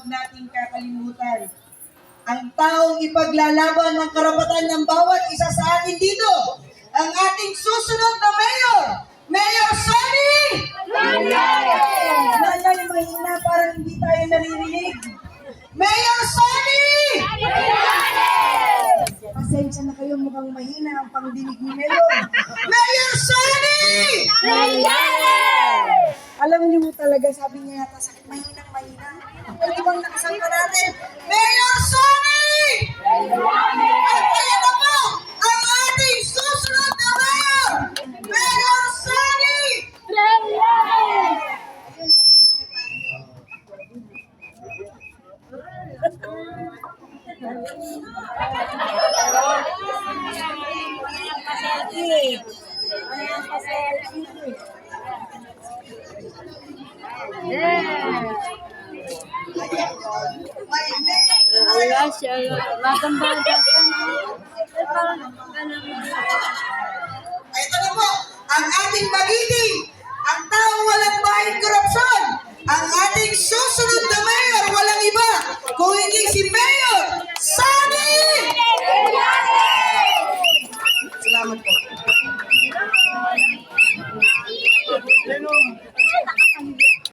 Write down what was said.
huwag nating kakalimutan. Ang taong ipaglalaban ng karapatan ng bawat isa sa atin dito, ang ating susunod na mayor, Mayor Sonny! Nalala mahina, parang hindi tayo naririnig. Mayor Sonny! Pasensya na kayo, mukhang mahina ang pangdinig ni Mayor. Mayor Sonny! Alam niyo talaga, sabi niya yata, sakit mahinang mahina. Bang nakasama natin? Mayor Sonny! At kaya na po, ang ating susunod na mayor, Mayor Sonny! May wala siya. Batang bata. Ito na po, ang ating magiging, ang taong walang bahid korupsyon, ang ating susunod na mayor, walang iba, kung hindi si Mayor Sunny! Salamat po.